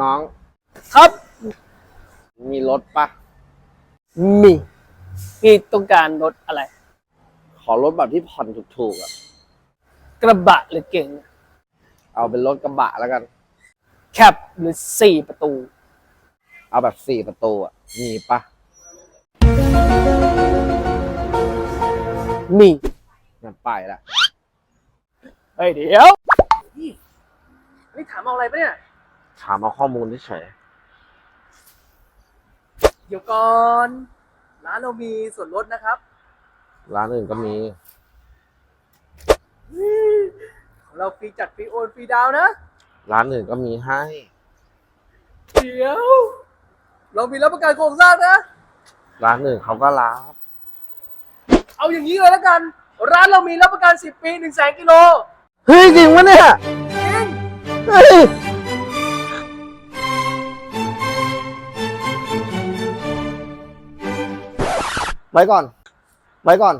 น้อง ครับ มีรถปะมีพี่ต้องการรถอะไร ขอรถแบบที่ผ่อนถูกๆอะ กระบะหรือเก่ง เอาเป็นรถกระบะแล้วกัน แคปหรือสี่ประตู เอาแบบสี่ประตูอะ มีปะมีงั้นไปละเฮ้ยเดี๋ยว นี่ถามเอาอะไรปะเนี่ย ถามเอาข้อมูลเฉยเดี๋ยวก่อน ร้านเรามีส่วนลดนะครับร้านอื่นก็มี ของเราฟรีจัดฟรีโอนฟรีดาวน์นะ ร้านอื่นก็มีให้ เดี๋ยว เรามีรับประกันโครงสร้างนะ ร้านอื่นเขาก็รับ เอาอย่างนี้เลยแล้วกัน ร้านเรามีรับประกัน 10 ปี1 0 0 0 0 0กิโล เฮ้ยจริงวะเนี่ยจริงเฮ้ย ไว้ก่อน ไว้ก่อน